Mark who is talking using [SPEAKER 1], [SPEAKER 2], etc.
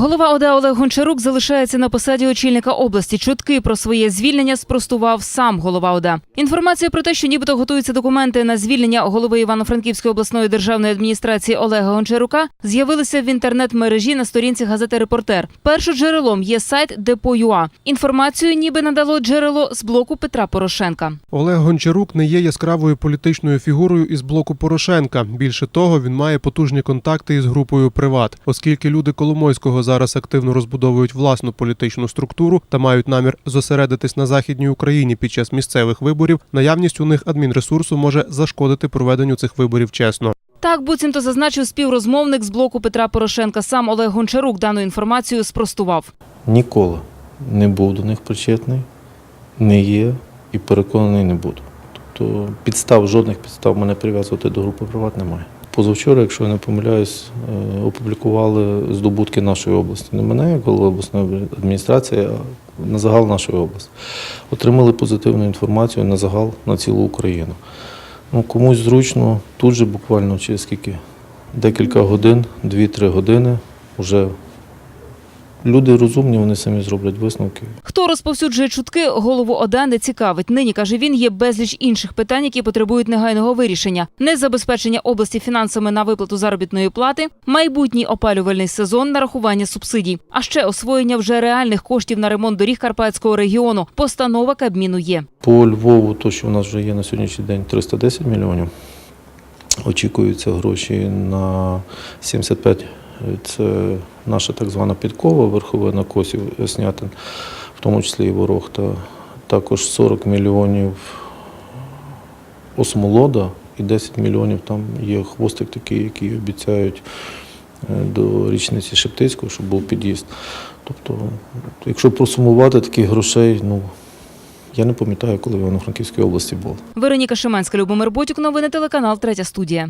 [SPEAKER 1] Голова ОДА Олег Гончарук залишається на посаді очільника області. Чутки про своє звільнення спростував сам голова ОДА. Інформація про те, що нібито готуються документи на звільнення голови Івано-Франківської обласної державної адміністрації Олега Гончарука, з'явилися в інтернет-мережі на сторінці газети Репортер. Першим джерелом є сайт Депо.ua. Інформацію ніби надало джерело з блоку Петра Порошенка.
[SPEAKER 2] Олег Гончарук не є яскравою політичною фігурою із блоку Порошенка. Більше того, він має потужні контакти із групою Приват, оскільки люди Коломойського зараз активно розбудовують власну політичну структуру та мають намір зосередитись на західній Україні під час місцевих виборів. Наявність у них адмінресурсу може зашкодити проведенню цих виборів чесно.
[SPEAKER 1] Так буцімто зазначив співрозмовник з блоку Петра Порошенка. Сам Олег Гончарук дану інформацію спростував.
[SPEAKER 3] Ніколи не був до них причетний, не є і переконаний не буду. Тобто підстав, жодних підстав мене прив'язувати до групи приват немає. Позавчора, якщо я не помиляюсь, е, опублікували здобутки нашої області. Не мене, як голови обласної адміністрації, а на загал нашої області. Отримали позитивну інформацію на загал на цілу Україну. Ну, комусь зручно, тут же буквально через скільки? Декілька годин, 2-3 години вже люди розумні, вони самі зроблять висновки.
[SPEAKER 1] Хто розповсюджує чутки, голову ОДА не цікавить. Нині каже він, є безліч інших питань, які потребують негайного вирішення: незабезпечення області фінансами на виплату заробітної плати, майбутній опалювальний сезон, нарахування субсидій, а ще освоєння вже реальних коштів на ремонт доріг Карпатського регіону. Постанова Кабміну є.
[SPEAKER 3] По Львову, то що у нас вже є на сьогоднішній день 310 мільйонів. Очікуються гроші на 75. Це наша так звана підкова, верховина косів Снятин, в тому числі і Ворохта. Також 40 мільйонів осмолода і 10 мільйонів там є хвостик такий, який обіцяють е, до річниці Шептицького, щоб був під'їзд. Тобто, якщо просумувати таких грошей, ну я не пам'ятаю, коли в Івано-Франківській області було.
[SPEAKER 1] Вероніка Шименська, Любомир Ботюк, новини телеканал Третя студія.